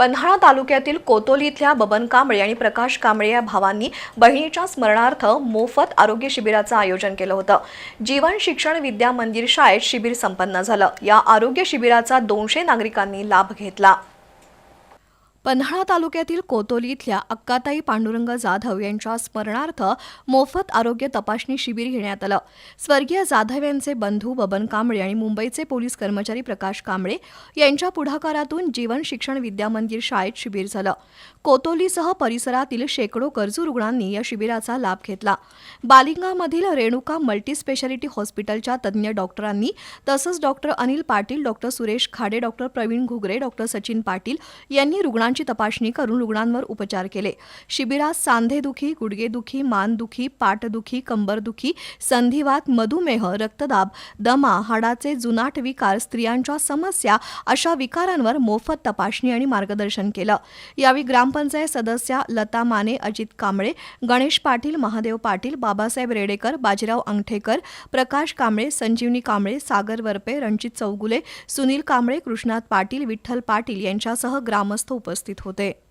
पन्हाळा तालुक्यातील कोतोली इथल्या बबन कांबळे आणि प्रकाश कांबळे या भावांनी बहिणीच्या स्मरणार्थ मोफत आरोग्य शिबिराचं आयोजन केलं होतं. जीवन शिक्षण विद्या मंदिर शाळेत शिबिर संपन्न झालं. या आरोग्य शिबिराचा दोनशे नागरिकांनी लाभ घेतला. पन्हाळा तालुक्यातील कोतोली इथल्या अक्काताई पांडुरंग जाधव यांच्या स्मरणार्थ मोफत आरोग्य तपासणी शिबिर घेण्यात आलं. स्वर्गीय जाधव यांचे बंधू बबन कांबळे आणि मुंबईचे पोलीस कर्मचारी प्रकाश कांबळे यांच्या पुढाकारातून जीवन शिक्षण विद्या मंदिर शाळेत शिबिर झालं. कोतोलीसह परिसरातील शेकडो गरजू रुग्णांनी या शिबिराचा लाभ घेतला. बालिंगामधील रेणुका मल्टीस्पेशालिटी हॉस्पिटलच्या तज्ज्ञ डॉक्टरांनी तसंच doctor Anil Patil doctor Suresh Khade doctor Pravin Ghugare doctor Sachin Patil यांनी रुग्णांची तपासणी करून रुग्णांवर उपचार केले. शिबिरात सांधेदुखी गुडघेदुखी मानदुखी पाठदुखी कंबरदुखी संधिवात मधुमेह रक्तदाब दमा हाडाचे जुनाट विकार स्त्रियांच्या समस्या अशा विकारांवर मोफत तपासणी आणि मार्गदर्शन केलं. यावेळी ग्रामपंचायत सदस्या लता माने अजित कांबळे गणेश पाटील महादेव पाटील बाबासाहेब रेडेकर बाजीराव अंगठेकर प्रकाश कांबळे संजीवनी कांबळे सागर वरपे रणजित चौगुले सुनील कांबळे कृष्णात पाटील विठ्ठल पाटील यांच्यासह ग्रामस्थ उपस्थित होते.